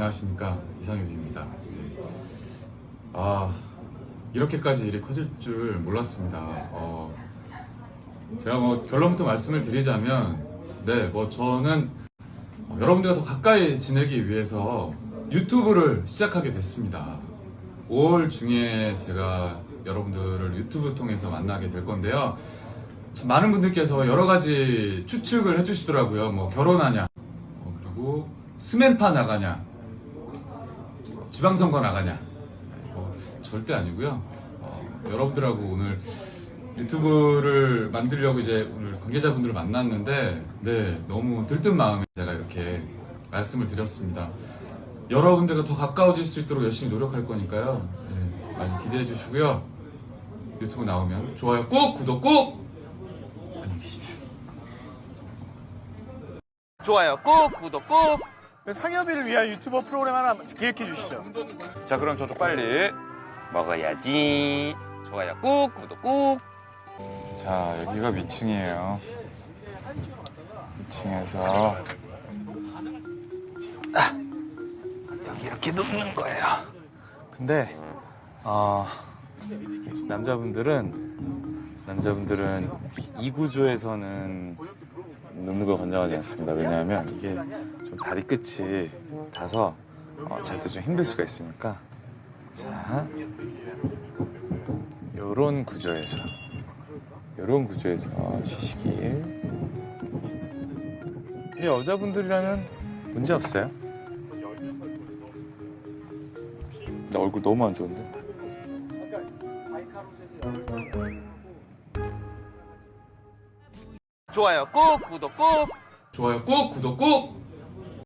안녕하십니까 이상혁입니다. 네. 아 이렇게까지 일이 커질 줄 몰랐습니다. 어, 제가 뭐 결론부터 말씀을 드리자면 네뭐 저는 어, 여러분들과 더 가까이 지내기 위해서 유튜브를 시작하게 됐습니다. 5월 중에 제가 여러분들을 유튜브 통해서 만나게 될 건데요. 참 많은 분들께서 여러 가지 추측을 해주시더라고요. 뭐 결혼하냐, 어, 그리고 스맨파 나가냐, 지방선거 나가냐. 어, 절대 아니고요. 어, 여러분들하고 오늘 유튜브를 만들려고 이제 오늘 관계자분들을 만났는데, 네, 너무 들뜬 마음에 제가 이렇게 말씀을 드렸습니다. 여러분들과 더 가까워질 수 있도록 열심히 노력할 거니까요. 네, 많이 기대해 주시고요. 유튜브 나오면 좋아요 꼭, 구독 꼭! 안녕히 계십시오. 좋아요 꼭 구독 꼭. 상엽이를 위한 유튜버 프로그램 하나 기획해 주시죠. 자 그럼 저도 빨리 먹어야지. 좋아요 꼭 구독 꼭. 자, 여기가 위층이에요. 위층에서 여기 이렇게 눕는 거예요. 근데 어, 남자분들은 남자분들은 이 구조에서는 눕는 걸 권장하지 않습니다. 왜냐하면 이게 좀 다리 끝이 닿아서 어, 잘 때 좀 힘들 수가 있으니까 자 요런 구조에서 요런 구조에서 쉬시길 이 여자분들이라면 문제 없어요. 나 얼굴 너무 안 좋은데? 좋아요 꼭 구독 꼭. 좋아요 꼭 구독 꼭